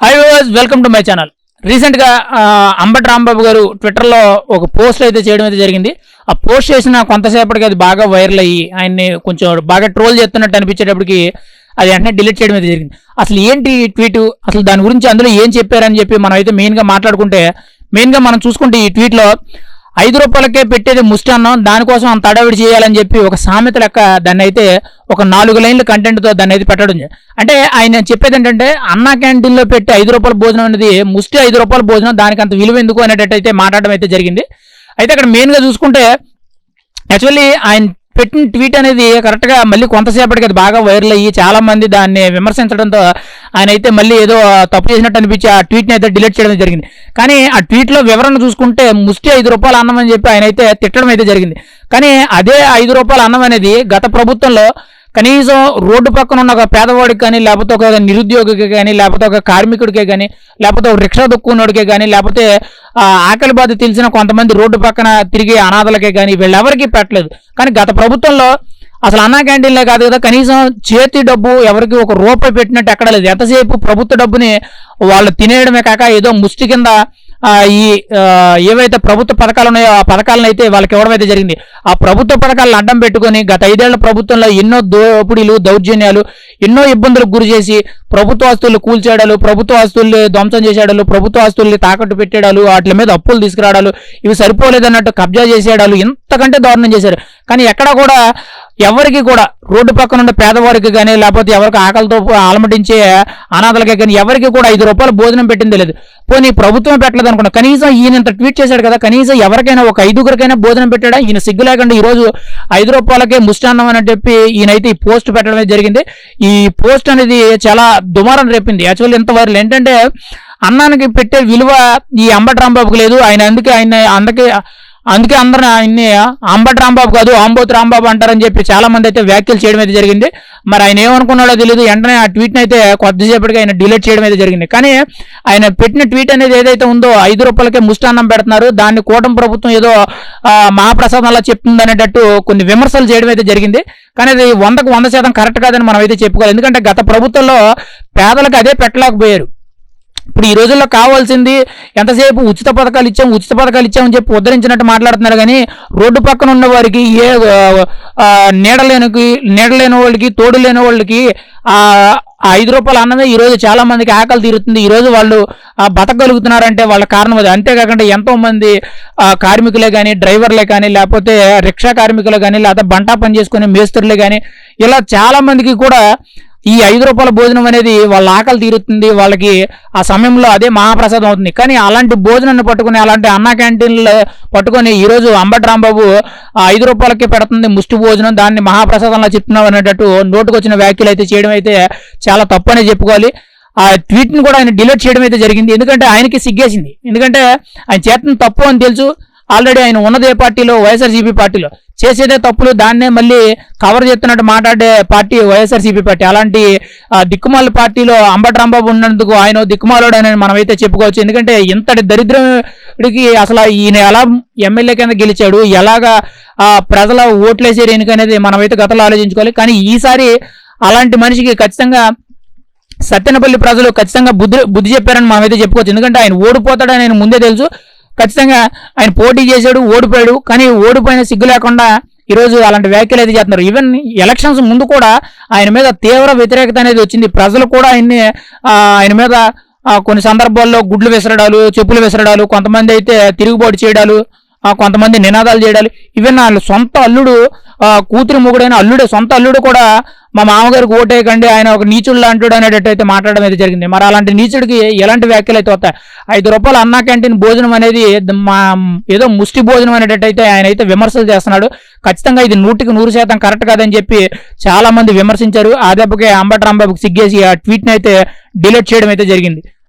Hi viewers welcome to my channel రీసెంట్గా అంబటి రాంబాబు గారు ట్విట్టర్లో ఒక పోస్ట్ అయితే చేయడం అయితే జరిగింది. ఆ పోస్ట్ చేసిన కొంతసేపటికి అది బాగా వైరల్ అయ్యి ఆయన్ని కొంచెం బాగా ట్రోల్ చేస్తున్నట్టు అనిపించేటప్పటికి అది వెంటనే డిలీట్ చేయడం అయితే జరిగింది. అసలు ఏంటి ఈ ట్వీట్? అసలు దాని గురించి అందులో ఏం చెప్పారని చెప్పి మనం అయితే మెయిన్గా మాట్లాడుకుంటే మెయిన్గా మనం చూసుకుంటే ఈ ట్వీట్లో ఐదు రూపాయలకే పెట్టేది ముష్టి అన్నం దానికోసం అంత అడవిడి చేయాలని చెప్పి ఒక సామెత లెక్క దాన్ని అయితే ఒక నాలుగు లైన్ల కంటెంట్తో దాన్ని అయితే పెట్టడం అంటే ఆయన చెప్పేది ఏంటంటే అన్నా క్యాంటీన్లో పెట్టి ఐదు రూపాయల భోజనం అనేది ముష్టి ఐదు రూపాయల భోజనం దానికి అంత విలువ ఎందుకు అనేటట్టు అయితే మాట్లాడడం అయితే జరిగింది. అయితే అక్కడ మెయిన్గా చూసుకుంటే యాక్చువల్లీ ఆయన పెట్టిన ట్వీట్ అనేది కరెక్ట్గా మళ్ళీ కొంతసేపటికి అది బాగా వైరల్ అయ్యి చాలా మంది దాన్ని విమర్శించడంతో ఆయన అయితే మళ్ళీ ఏదో తప్పు చేసినట్టు అనిపించి ఆ ట్వీట్ని అయితే డిలీట్ చేయడం జరిగింది. కానీ ఆ ట్వీట్లో వివరణ చూసుకుంటే ముష్టి ఐదు రూపాయలు అన్నం అని చెప్పి ఆయన అయితే తిట్టడం అయితే జరిగింది. కానీ అదే ఐదు రూపాయల అన్నం అనేది గత ప్రభుత్వంలో కనీసం రోడ్డు పక్కన ఉన్న ఒక పేదవాడికి కానీ లేకపోతే ఒక నిరుద్యోగికి కానీ లేకపోతే ఒక కార్మికుడికే కానీ లేకపోతే ఒక రిక్షా దొక్కున్నోడికే కానీ లేకపోతే ఆకలి బాధ తెలిసిన కొంతమంది రోడ్డు పక్కన తిరిగే అనాథలకే కానీ వీళ్ళెవరికీ పెట్టలేదు. కానీ గత ప్రభుత్వంలో అసలు అన్నా క్యాంటీన్లే కాదు కదా కనీసం చేతి డబ్బు ఎవరికి ఒక రూపాయి పెట్టినట్టు ఎక్కడ లేదు. ఎంతసేపు ప్రభుత్వ డబ్బుని వాళ్ళు తినేయడమే కాక ఏదో ముష్టి కింద ఈ ఏవైతే ప్రభుత్వ పథకాలు ఉన్నాయో ఆ పథకాలను అయితే వాళ్ళకి ఇవ్వడం అయితే జరిగింది. ఆ ప్రభుత్వ పథకాలను అడ్డం పెట్టుకొని గత ఐదేళ్ళ ప్రభుత్వంలో ఎన్నో దోపిడీలు దౌర్జన్యాలు ఎన్నో ఇబ్బందులకు గురి చేసి ప్రభుత్వ ఆస్తులు కూల్చేయడాలు ప్రభుత్వ ఆస్తుల్ని ధ్వంసం చేసేయడాలు ప్రభుత్వ ఆస్తుల్ని తాకట్టు పెట్టేయడాలు వాటి మీద అప్పులు తీసుకురావడాలు ఇవి సరిపోలేదన్నట్టు కబ్జా చేసేయడాలు ఇంతకంటే దారుణం చేశారు. కానీ ఎక్కడ కూడా ఎవరికి కూడా రోడ్డు పక్కన ఉండే పేదవారికి కానీ లేకపోతే ఎవరికి ఆకలితో అలమటించే అనాథలకి కానీ ఎవరికి కూడా ఐదు రూపాయలు భోజనం పెట్టింది లేదు. పోనీ ప్రభుత్వం పెట్టలేదు అనుకున్నా కనీసం ఈయన ఇంత ట్వీట్ చేశాడు కదా కనీసం ఎవరికైనా ఒక ఐదుగురికైనా భోజనం పెట్టాడా? ఈయన సిగ్గు లేకుండా ఈరోజు ఐదు రూపాయలకే ముష్టాన్నం అని చెప్పి ఈయనైతే ఈ పోస్ట్ పెట్టడం జరిగింది. ఈ పోస్ట్ అనేది చాలా దుమారం రేపింది. యాక్చువల్లీ ఇంత వైరల్ ఏంటంటే అన్నానికి పెట్టే విలువ ఈ అంబటి రాంబాబుకి లేదు. ఆయన అందుకే ఆయన అందుకే అందుకే అందరూ ఆయన్ని అంబటి రాంబాబు కాదు ఆంబోత్ రాంబాబు అంటారని చెప్పి చాలా మంది అయితే వ్యాఖ్యలు చేయడం అయితే జరిగింది. మరి ఆయన ఏమనుకున్నాడో తెలియదు వెంటనే ఆ ట్వీట్ని అయితే కొద్దిసేపటికి ఆయన డిలీట్ చేయడం అయితే జరిగింది. కానీ ఆయన పెట్టిన ట్వీట్ అనేది ఏదైతే ఉందో ఐదు రూపాయలకే ముష్టాన్నం పెడుతున్నారు. దాన్ని కూటమి ప్రభుత్వం ఏదో మహాప్రసాదం అలా చెప్తుంది అనేటట్టు కొన్ని విమర్శలు చేయడం అయితే జరిగింది. కానీ అది వందకు వంద శాతం కరెక్ట్ కాదని మనం అయితే చెప్పుకోవాలి. ఎందుకంటే గత ప్రభుత్వంలో పేదలకు అదే పెట్టలేకపోయారు. ఇప్పుడు ఈ రోజుల్లో కావాల్సింది ఎంతసేపు ఉచిత పథకాలు ఇచ్చాం ఉచిత పథకాలు ఇచ్చామని చెప్పి ఉద్ధరించినట్టు మాట్లాడుతున్నారు కానీ రోడ్డు పక్కన ఉన్న వారికి ఏ నీడలేనికి నీడలేని వాళ్ళకి తోడు లేని వాళ్ళకి ఐదు రూపాయలు అన్నమే ఈ రోజు చాలా మందికి ఆకలి తీరుతుంది. ఈరోజు వాళ్ళు బతకగలుగుతున్నారంటే వాళ్ళ కారణం అది. అంతేకాకుండా ఎంతోమంది కార్మికులే కానీ డ్రైవర్లే కానీ లేకపోతే రిక్షా కార్మికులే కానీ లేకపోతే బంటా పని చేసుకునే మేస్త్రులే కానీ ఇలా చాలామందికి కూడా ఈ ఐదు రూపాయల భోజనం అనేది వాళ్ళ ఆకలి తీరుతుంది వాళ్ళకి ఆ సమయంలో అదే మహాప్రసాదం అవుతుంది. కానీ అలాంటి భోజనాన్ని పట్టుకుని అలాంటి అన్న క్యాంటీన్లు పట్టుకొని ఈరోజు అంబటి రాంబాబు ఆ ఐదు రూపాయలకి పెడుతుంది ముష్టి భోజనం దాన్ని మహాప్రసాదంలో చెప్తున్నాం అనేటట్టు నోటుకొచ్చిన వ్యాఖ్యలు అయితే చేయడం అయితే చాలా తప్పు చెప్పుకోవాలి. ఆ ట్వీట్ని కూడా ఆయన డిలీట్ చేయడం అయితే జరిగింది. ఎందుకంటే ఆయనకి సిగ్గేసింది. ఎందుకంటే ఆయన చేతను తప్పు అని తెలుసు. ఆల్రెడీ ఆయన ఉన్నదే పార్టీలో వైఎస్ఆర్సీపీ పార్టీలో. చేసేదే తప్పులు దాన్నే మళ్ళీ కవర్ చేస్తున్నట్టు మాట్లాడే పార్టీ వైఎస్ఆర్సీపీ పార్టీ. అలాంటి దిక్కుమాల పార్టీలో అంబటి రాంబాబు ఉన్నందుకు ఆయన దిక్కుమాలోడు మనమైతే చెప్పుకోవచ్చు. ఎందుకంటే ఇంతటి దరిద్రుడికి అసలు ఈయన ఎలా ఎమ్మెల్యే కింద గెలిచాడు ఎలాగా ప్రజల ఓట్లేసే ఎన్నికనేది మనమైతే గతంలో ఆలోచించుకోవాలి. కానీ ఈసారి అలాంటి మనిషికి ఖచ్చితంగా సత్యనపల్లి ప్రజలు ఖచ్చితంగా బుద్ధి బుద్ధి చెప్పారని మనమైతే చెప్పుకోవచ్చు. ఎందుకంటే ఆయన ఓడిపోతాడని నేను ముందే తెలుసు. ఖచ్చితంగా ఆయన పోటీ చేశాడు ఓడిపోయాడు. కానీ ఓడిపోయిన సిగ్గు లేకుండా ఈరోజు అలాంటి వ్యాఖ్యలు అయితే చేస్తున్నారు. ఈవెన్ ఎలక్షన్స్ ముందు కూడా ఆయన మీద తీవ్ర వ్యతిరేకత అనేది వచ్చింది. ప్రజలు కూడా ఆయన్ని ఆయన మీద కొన్ని సందర్భాల్లో గుడ్లు విసరడాలు చెప్పులు విసరడాలు కొంతమంది అయితే తిరుగుబాటు చేయడాలు కొంతమంది నినాదాలు చేయడాలు. ఈవెన్ వాళ్ళ సొంత అల్లుడు కూతురు మొగుడైన అల్లుడే సొంత అల్లుడు కూడా మా మామగారికి ఓటేయకండి ఆయన ఒక నీచుడు లాంటిడు అనేటట్టు అయితే మాట్లాడడం అయితే జరిగింది. మరి అలాంటి నీచుడికి ఎలాంటి వ్యాఖ్యలు అయితే వస్తాయి? ఐదు రూపాయలు అన్నా క్యాంటీన్ భోజనం అనేది మా ఏదో ముష్టి భోజనం అనేటట్టు అయితే ఆయన అయితే విమర్శలు చేస్తున్నాడు. ఖచ్చితంగా ఇది నూటికి నూరు శాతం కరెక్ట్ కాదని చెప్పి చాలా మంది విమర్శించారు. ఆ దెబ్బకి అంబటి రాంబాబుకి సిగ్గేసి ఆ ట్వీట్ని అయితే డిలీట్ చేయడం అయితే జరిగింది.